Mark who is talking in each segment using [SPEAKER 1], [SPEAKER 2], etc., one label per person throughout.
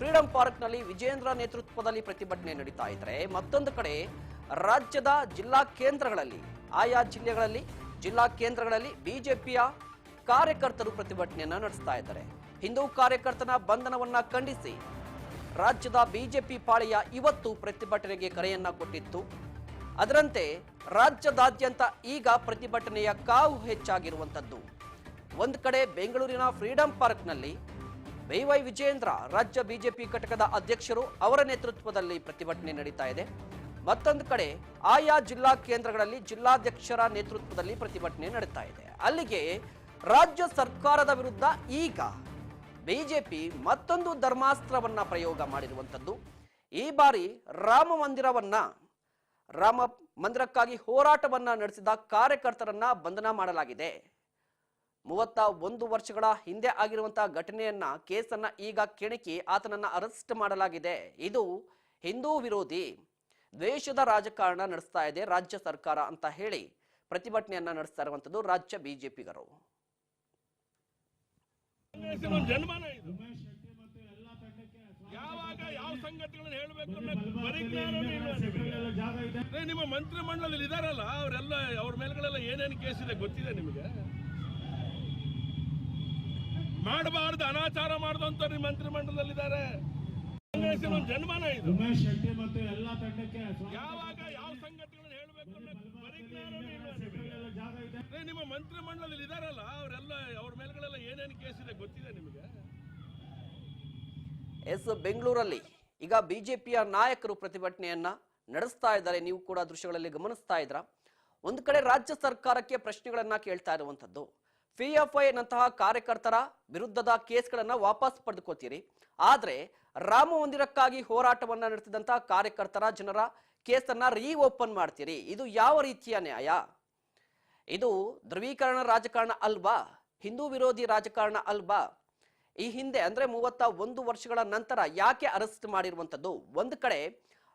[SPEAKER 1] Freedom ಪಾರ್ಕ್ನಲ್ಲಿ ವಿಜೇಂದ್ರ ನೇತೃತ್ವದಲ್ಲಿ ಪ್ರತಿಭಟನೆ ನಡೀತಾ ಇದ್ರೆ ಮತ್ತೊಂದು ಕಡೆ ರಾಜ್ಯದ ಜಿಲ್ಲಾ ಕೇಂದ್ರಗಳಲ್ಲಿ, ಆಯಾ ಜಿಲ್ಲೆಗಳಲ್ಲಿ, ಜಿಲ್ಲಾ ಕೇಂದ್ರಗಳಲ್ಲಿ ಬಿಜೆಪಿಯ ಕಾರ್ಯಕರ್ತರು ಪ್ರತಿಭಟನೆಯನ್ನು ನಡೆಸ್ತಾ ಇದ್ದಾರೆ. ಹಿಂದೂ ಕಾರ್ಯಕರ್ತನ ಬಂಧನವನ್ನ ಖಂಡಿಸಿ ರಾಜ್ಯದ ಬಿಜೆಪಿ ಪಾಳೆಯ ಇವತ್ತು ಪ್ರತಿಭಟನೆಗೆ ಕರೆಯನ್ನ ಕೊಟ್ಟಿತ್ತು. ಅದರಂತೆ ರಾಜ್ಯದಾದ್ಯಂತ ಈಗ ಪ್ರತಿಭಟನೆಯ ಕಾವು ಹೆಚ್ಚಾಗಿರುವಂತದ್ದು. ಒಂದು ಕಡೆ ಬೆಂಗಳೂರಿನ ಫ್ರೀಡಂ ಪಾರ್ಕ್ನಲ್ಲಿ ವೈ ವಿಜೇಂದ್ರ ರಾಜ್ಯ ಬಿಜೆಪಿ ಘಟಕದ ಅಧ್ಯಕ್ಷರು ಅವರ ನೇತೃತ್ವದಲ್ಲಿ ಪ್ರತಿಭಟನೆ ನಡೀತಾ ಇದೆ. ಮತ್ತೊಂದು ಕಡೆ ಆಯಾ ಜಿಲ್ಲಾ ಕೇಂದ್ರಗಳಲ್ಲಿ ಜಿಲ್ಲಾಧ್ಯಕ್ಷರ ನೇತೃತ್ವದಲ್ಲಿ ಪ್ರತಿಭಟನೆ ನಡೀತಾ ಇದೆ. ಅಲ್ಲಿಗೆ ರಾಜ್ಯ ಸರ್ಕಾರದ ವಿರುದ್ಧ ಈಗ ಬಿಜೆಪಿ ಮತ್ತೊಂದು ಧರ್ಮಾಸ್ತ್ರವನ್ನ ಪ್ರಯೋಗ ಮಾಡಿರುವಂಥದ್ದು. ಈ ಬಾರಿ ರಾಮ ಮಂದಿರವನ್ನ, ರಾಮ ಮಂದಿರಕ್ಕಾಗಿ ಹೋರಾಟವನ್ನ ನಡೆಸಿದ ಕಾರ್ಯಕರ್ತರನ್ನ ಬಂಧನ ಮಾಡಲಾಗಿದೆ. ಮೂವತ್ತ ಒಂದು ವರ್ಷಗಳ ಹಿಂದೆ ಆಗಿರುವಂತಹ ಘಟನೆಯನ್ನ ಕೇಸನ್ನ ಈಗ ಕೆಣಕಿ ಆತನನ್ನ ಅರೆಸ್ಟ್ ಮಾಡಲಾಗಿದೆ. ಇದು ಹಿಂದೂ ವಿರೋಧಿ ದ್ವೇಷದ ರಾಜಕಾರಣ ನಡೆಸ್ತಾ ಇದೆ ರಾಜ್ಯ ಸರ್ಕಾರ ಅಂತ ಹೇಳಿ ಪ್ರತಿಭಟನೆಯನ್ನ ನಡೆಸ್ತಾ ಇರುವಂತದ್ದು ರಾಜ್ಯ ಬಿಜೆಪಿಗರು.
[SPEAKER 2] ಯಾವಾಗ ಯಾವ ಸಂಗತಿಗಳನ್ನ ಹೇಳಬೇಕು ನಿಮ್ಮ ಮಂತ್ರಿ ಮಂಡಲದಲ್ಲಿ ಇದಾರಲ್ಲ, ಅವರೆಲ್ಲ, ಅವ್ರ ಮೇಲ್ಗಳೆಲ್ಲ ಏನೇನು ಕೇಸ್ ಇದೆ ಗೊತ್ತಿದೆ ನಿಮಗೆ? ಮಾಡಬಾರ್ದು ಅನಾಚಾರ ಮಾಡಿದಂತ ನಿಮ್ಮ ಮಂತ್ರಿ ಮಂಡಲದಲ್ಲಿ ಇದ್ದಾರೆ ಒಂದು ಜನ್ಮಾನ ಇದು.
[SPEAKER 3] ಉಮೇಶ್ ಶೆಟ್ಟಿ ಮತ್ತು ಎಲ್ಲ ತಂಡಕ್ಕೆ
[SPEAKER 2] ಯಾವಾಗ ಯಾವ ಸಂಘಟನೆಗಳನ್ನ ಹೇಳಬೇಕು ಅನ್ನೋ ನಿಮ್ಮ ಮಂತ್ರಿ ಮಂಡಲದಲ್ಲಿ ಇದಾರಲ್ಲ ಅವರೆಲ್ಲ ಅವ್ರ ಮೇಲ್ಗಳೆಲ್ಲ ಏನೇನು ಕೇಸ್ ಇದೆ ಗೊತ್ತಿದೆ ನಿಮಗೆ?
[SPEAKER 1] ಎಸ್ ಬೆಂಗಳೂರಲ್ಲಿ ಈಗ ಬಿಜೆಪಿಯ ನಾಯಕರು ಪ್ರತಿಭಟನೆಯನ್ನ ನಡೆಸ್ತಾ ಇದ್ದಾರೆ. ನೀವು ಕೂಡ ದೃಶ್ಯಗಳಲ್ಲಿ ಗಮನಿಸ್ತಾ ಇದ್ರ ಒಂದು ಕಡೆ ರಾಜ್ಯ ಸರ್ಕಾರಕ್ಕೆ ಪ್ರಶ್ನೆಗಳನ್ನ ಕೇಳ್ತಾ ಇರುವಂತದ್ದು ಪಿ ಎಫ್ ಐ ನಂತಹ ಕಾರ್ಯಕರ್ತರ ವಿರುದ್ಧದ ಕೇಸ್ಗಳನ್ನು ವಾಪಸ್ ಪಡೆದುಕೋತೀರಿ ಆದರೆ ರಾಮ ಮಂದಿರಕ್ಕಾಗಿ ಹೋರಾಟವನ್ನು ನಡೆಸಿದಂತಹ ಕಾರ್ಯಕರ್ತರ ಜನರ ಕೇಸನ್ನು ರೀ ಓಪನ್ ಮಾಡ್ತೀರಿ. ಇದು ಯಾವ ರೀತಿಯ ನ್ಯಾಯ? ಇದು ಧ್ರುವೀಕರಣ ರಾಜಕಾರಣ ಅಲ್ವಾ? ಹಿಂದೂ ವಿರೋಧಿ ರಾಜಕಾರಣ ಅಲ್ವಾ? ಈ ಹಿಂದೆ ಅಂದ್ರೆ ಮೂವತ್ತ ಒಂದು ವರ್ಷಗಳ ನಂತರ ಯಾಕೆ ಅರೆಸ್ಟ್ ಮಾಡಿರುವಂಥದ್ದು? ಒಂದು ಕಡೆ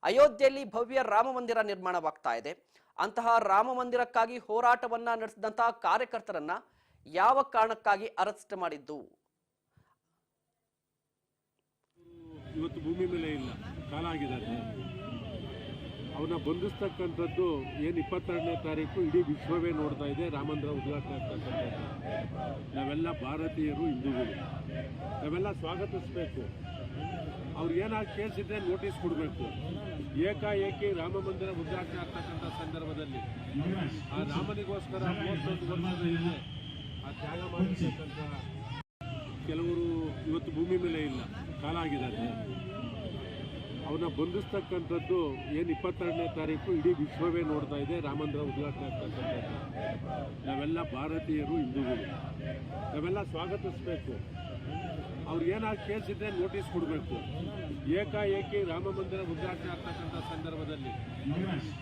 [SPEAKER 1] ಅಯೋಧ್ಯೆಯಲ್ಲಿ ಭವ್ಯ ರಾಮ ಮಂದಿರ ನಿರ್ಮಾಣವಾಗ್ತಾ ಇದೆ. ಅಂತಹ ರಾಮ ಮಂದಿರಕ್ಕಾಗಿ ಹೋರಾಟವನ್ನ ನಡೆಸಿದಂತಹ ಕಾರ್ಯಕರ್ತರನ್ನ ಯಾವ ಕಾರಣಕ್ಕಾಗಿ ಅರೆಸ್ಟ್ ಮಾಡಿದ್ದು?
[SPEAKER 4] ಇವತ್ತು ಭೂಮಿ ಮೇಲೆ ಇಲ್ಲ, ಕಾಲ ಆಗಿದ್ದಾರೆ ಅವನ್ನ ಬಂಧಿಸ್ತಕ್ಕಂಥದ್ದು ಏನು ಇಪ್ಪತ್ತೆರಡನೇ ತಾರೀಕು, ಇಡೀ ವಿಶ್ವವೇ ನೋಡ್ತಾ ಇದೆ, ರಾಮಂದ್ರ ಉದ್ಘಾಟನೆ ಆಗ್ತಕ್ಕಂಥದ್ದು. ನಾವೆಲ್ಲ ಭಾರತೀಯರು ಹಿಂದೂಗಳು. ನಾವೆಲ್ಲ ಸ್ವಾಗತಿಸಬೇಕು. ಅವ್ರು ಏನಾದ್ರು ಕೇಳಿಸಿದ್ರೆ ನೋಟಿಸ್ ಕೊಡಬೇಕು. ಏಕಾಏಕಿ ರಾಮ ಮಂದಿರ ಉದ್ಘಾಟನೆ ಆಗ್ತಕ್ಕಂಥ ಸಂದರ್ಭದಲ್ಲಿ ಆ ರಾಮನಿಗೋಸ್ಕರ ಮೂವತ್ತೊಂದು ವರ್ಷದ ತ್ಯಾಗ ಮಾಡಿರ್ತಕ್ಕಂಥ ಕೆಲವರು ಇವತ್ತು ಭೂಮಿ ಮೇಲೆ ಇಲ್ಲ, ಕಾಲ ಆಗಿದ್ದಾರೆ ಅವನ್ನ ಬಂಧಿಸ್ತಕ್ಕಂಥದ್ದು ಏನು ಇಪ್ಪತ್ತೆರಡನೇ ತಾರೀಕು, ಇಡೀ ವಿಶ್ವವೇ ನೋಡ್ತಾ ಇದೆ, ರಾಮಂದ್ರ ಉದ್ಘಾಟನೆ ಆಗ್ತಕ್ಕಂಥದ್ದು. ನಾವೆಲ್ಲ ಭಾರತೀಯರು ಹಿಂದೂಗಳು. ನಾವೆಲ್ಲ ಸ್ವಾಗತಿಸಬೇಕು. ಅವ್ರು ಏನಾದ್ರು ಕೇಸ್ ಇದ್ರೆ ನೋಟಿಸ್ ಕೊಡಬೇಕು. ಏಕಾಏಕಿ ರಾಮ ಮಂದಿರ ಉದ್ಘಾಟನೆ ಆಗ್ತಕ್ಕಂಥ ಸಂದರ್ಭದಲ್ಲಿ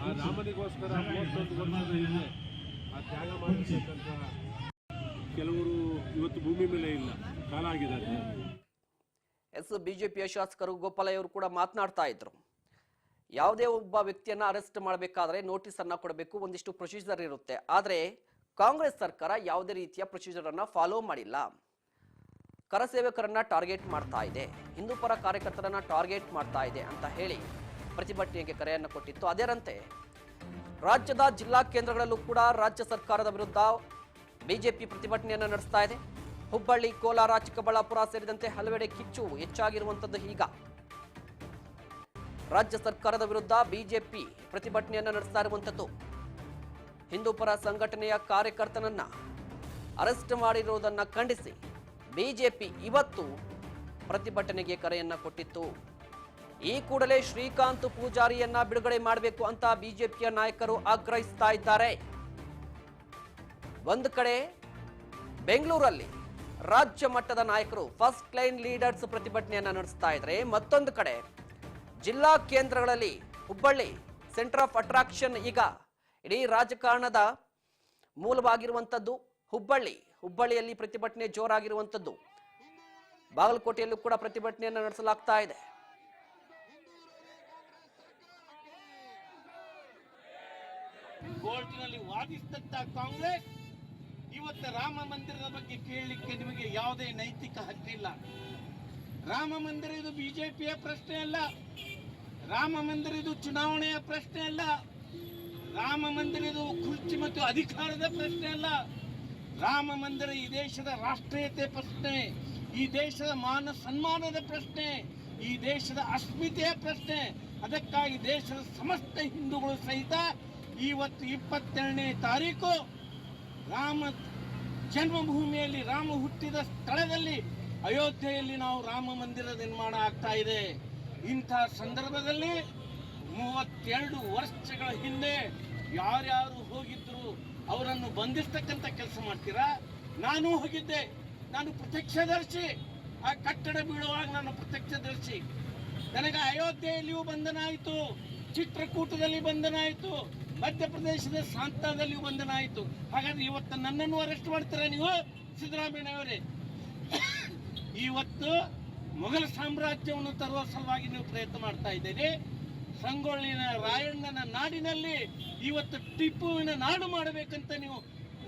[SPEAKER 4] ಆ ರಾಮನಿಗೋಸ್ಕರ ಮೂವತ್ತೊಂದು ವರ್ಷದ ಆ ತ್ಯಾಗ ಮಾಡಿರ್ತಕ್ಕಂಥ ಕೆಲವರು ಇವತ್ತು ಭೂಮಿ ಮೇಲೆ ಇಲ್ಲ, ಕಾಲ ಆಗಿದ್ದಾರೆ
[SPEAKER 1] ಎಸ್, ಬಿಜೆಪಿಯ ಶಾಸಕರು ಗೋಪಾಲಯ್ಯ ಅವರು ಕೂಡ ಮಾತನಾಡ್ತಾ ಇದ್ರು. ಯಾವುದೇ ಒಬ್ಬ ವ್ಯಕ್ತಿಯನ್ನ ಅರೆಸ್ಟ್ ಮಾಡಬೇಕಾದ್ರೆ ನೋಟಿಸ್ ಅನ್ನ ಕೊಡಬೇಕು, ಒಂದಿಷ್ಟು ಪ್ರೊಸೀಜರ್ ಇರುತ್ತೆ. ಆದರೆ ಕಾಂಗ್ರೆಸ್ ಸರ್ಕಾರ ಯಾವುದೇ ರೀತಿಯ ಪ್ರೊಸೀಜರ್ ಅನ್ನ ಫಾಲೋ ಮಾಡಿಲ್ಲ. ಕರಸೇವಕರನ್ನ ಟಾರ್ಗೆಟ್ ಮಾಡ್ತಾ ಇದೆ. ಹಿಂದೂ ಪರ ಕಾರ್ಯಕರ್ತರನ್ನ ಟಾರ್ಗೆಟ್ ಮಾಡ್ತಾ ಇದೆ ಅಂತ ಹೇಳಿ ಪ್ರತಿಭಟನೆಗೆ ಕರೆಯನ್ನು ಕೊಟ್ಟಿತ್ತು. ಅದರಂತೆ ರಾಜ್ಯದ ಜಿಲ್ಲಾ ಕೇಂದ್ರಗಳಲ್ಲೂ ಕೂಡ ರಾಜ್ಯ ಸರ್ಕಾರದ ವಿರುದ್ಧ ಬಿಜೆಪಿ ಪ್ರತಿಭಟನೆಯನ್ನು ನಡೆಸ್ತಾ ಇದೆ. ಹುಬ್ಬಳ್ಳಿ, ಕೋಲಾರ, ಚಿಕ್ಕಬಳ್ಳಾಪುರ ಸೇರಿದಂತೆ ಹಲವೆಡೆ ಕಿಚ್ಚು ಹೆಚ್ಚಾಗಿರುವಂತದ್ದು ಈಗ. ರಾಜ್ಯ ಸರ್ಕಾರದ ವಿರುದ್ಧ ಬಿಜೆಪಿ ಪ್ರತಿಭಟನೆಯನ್ನು ನಡೆಸ್ತಾ ಇರುವಂಥದ್ದು. ಹಿಂದೂಪರ ಸಂಘಟನೆಯ ಕಾರ್ಯಕರ್ತನನ್ನ ಅರೆಸ್ಟ್ ಮಾಡಿರುವುದನ್ನ ಖಂಡಿಸಿ ಬಿಜೆಪಿ ಇವತ್ತು ಪ್ರತಿಭಟನೆಗೆ ಕರೆಯನ್ನ ಕೊಟ್ಟಿತ್ತು. ಈ ಕೂಡಲೇ ಶ್ರೀಕಾಂತ್ ಪೂಜಾರಿಯನ್ನ ಬಿಡುಗಡೆ ಮಾಡಬೇಕು ಅಂತ ಬಿಜೆಪಿಯ ನಾಯಕರು ಆಗ್ರಹಿಸ್ತಾ ಇದ್ದಾರೆ. ಒಂದು ಕಡೆ ಬೆಂಗಳೂರಲ್ಲಿ ರಾಜ್ಯ ಮಟ್ಟದ ನಾಯಕರು ಫಸ್ಟ್ ಲೈನ್ ಲೀಡರ್ಸ್ ಪ್ರತಿಭಟನೆಯನ್ನು ನಡೆಸ್ತಾ ಇದ್ರೆ ಮತ್ತೊಂದು ಕಡೆ ಜಿಲ್ಲಾ ಕೇಂದ್ರಗಳಲ್ಲಿ ಹುಬ್ಬಳ್ಳಿ ಸೆಂಟರ್ ಆಫ್ ಅಟ್ರಾಕ್ಷನ್ ಈಗ ಇಡೀ ರಾಜಕಾರಣದ ಮೂಲವಾಗಿರುವಂಥದ್ದು ಹುಬ್ಬಳ್ಳಿ. ಹುಬ್ಬಳ್ಳಿಯಲ್ಲಿ ಪ್ರತಿಭಟನೆ ಜೋರಾಗಿರುವಂಥದ್ದು ಬಾಗಲಕೋಟೆಯಲ್ಲೂ ಕೂಡ ಪ್ರತಿಭಟನೆಯನ್ನು ನಡೆಸಲಾಗ್ತಾ ಇದೆ.
[SPEAKER 5] ಕೋರ್ಟ್ನಲ್ಲಿ ವಾದಿಸಿದಂತ ಕಾಂಗ್ರೆಸ್ ರಾಮ ಮಂದಿರದ ಬಗ್ಗೆ ಕೇಳಲಿಕ್ಕೆ ನಿಮಗೆ ಯಾವುದೇ ನೈತಿಕ ಹಕ್ಕಿಲ್ಲ. ರಾಮ ಮಂದಿರ ಇದು ಬಿಜೆಪಿಯ ಪ್ರಶ್ನೆ ಅಲ್ಲ. ರಾಮ ಮಂದಿರ ಇದು ಚುನಾವಣೆಯ ಪ್ರಶ್ನೆ ಅಲ್ಲ. ರಾಮ ಮಂದಿರ ಇದು ಕುರ್ಚಿ ಮತ್ತು ಅಧಿಕಾರದ ಪ್ರಶ್ನೆ ಅಲ್ಲ. ರಾಮ ಮಂದಿರ ಈ ದೇಶದ ರಾಷ್ಟ್ರೀಯತೆ ಪ್ರಶ್ನೆ, ಈ ದೇಶದ ಮಾನ ಸನ್ಮಾನದ ಪ್ರಶ್ನೆ, ಈ ದೇಶದ ಅಸ್ಮಿತೆಯ ಪ್ರಶ್ನೆ. ಅದಕ್ಕಾಗಿ ದೇಶದ ಸಮಸ್ತ ಹಿಂದೂಗಳು ಸಹಿತ ಇವತ್ತು ಇಪ್ಪತ್ತೆರಡನೇ ತಾರೀಕು ರಾಮ ಜನ್ಮಭೂಮಿಯಲ್ಲಿ ರಾಮ ಹುಟ್ಟಿದ ಸ್ಥಳದಲ್ಲಿ ಅಯೋಧ್ಯೆಯಲ್ಲಿ ನಾವು ರಾಮ ಮಂದಿರ ನಿರ್ಮಾಣ ಆಗ್ತಾ ಇದೆ. ಇಂಥ ಸಂದರ್ಭದಲ್ಲಿ ಮೂವತ್ತೆರಡು ವರ್ಷಗಳ ಹಿಂದೆ ಯಾರ್ಯಾರು ಹೋಗಿದ್ರು, ಅವರನ್ನು ಬಂಧಿಸ್ತಕ್ಕಂಥ ಕೆಲಸ ಮಾಡ್ತೀರಾ? ನಾನು ಹೋಗಿದ್ದೆ. ನಾನು ಪ್ರತ್ಯಕ್ಷದರ್ಶಿ. ಆ ಕಟ್ಟಡ ಬೀಳುವಾಗ ನಾನು ಪ್ರತ್ಯಕ್ಷದರ್ಶಿ. ನನಗೆ ಅಯೋಧ್ಯೆಯಲ್ಲಿಯೂ ಬಂಧನ ಆಯಿತು. ಚಿತ್ರಕೂಟದಲ್ಲಿ ಬಂಧನ ಆಯಿತು. ಮಧ್ಯಪ್ರದೇಶದ ಸಾಂತಾದಲ್ಲಿ ಬಂಧನ ಆಯಿತು. ಹಾಗಾದ್ರೆ ಇವತ್ತು ನನ್ನನ್ನು ಅರೆಸ್ಟ್ ಮಾಡ್ತೀರಾ ನೀವು? ಸಿದ್ದರಾಮಯ್ಯನವರೇ. ಇವತ್ತು ಮೊಘಲ್ ಸಾಮ್ರಾಜ್ಯವನ್ನು ತರುವ ಸಲುವಾಗಿ ನೀವು ಪ್ರಯತ್ನ ಮಾಡ್ತಾ ಇದ್ದೀರಿ ಸಂಗೊಳ್ಳಿನ ರಾಯಣ್ಣನ ನಾಡಿನಲ್ಲಿ ಇವತ್ತು ಟಿಪ್ಪುವಿನ ನಾಡು ಮಾಡಬೇಕಂತ ನೀವು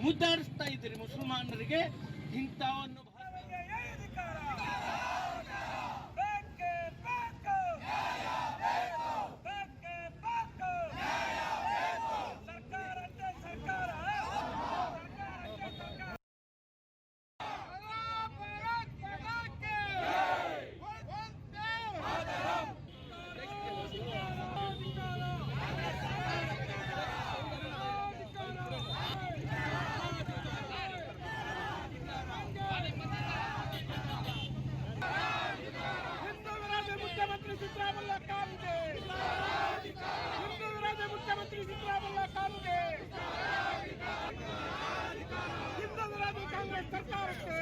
[SPEAKER 5] ಮುದ್ದಾಡಿಸ್ತಾ ಇದ್ದೀರಿ ಮುಸಲ್ಮಾನರಿಗೆ. ಇಂಥವನ್ನು
[SPEAKER 6] ಮುಖ್ಯಮಂತ್ರಿ ಸಿದ್ದರಾಮಯ್ಯ ಕಾಲಿದೆ. ಹಿಂದೂ ವಿರೋಧಿ ಮುಖ್ಯಮಂತ್ರಿ ಸಿದ್ದರಾಮಯ್ಯ ಕಾಲಿದೆ. ಹಿಂದೂ ವಿರೋಧಿ ಕಾಂಗ್ರೆಸ್ ಸರ್ಕಾರಕ್ಕೆ.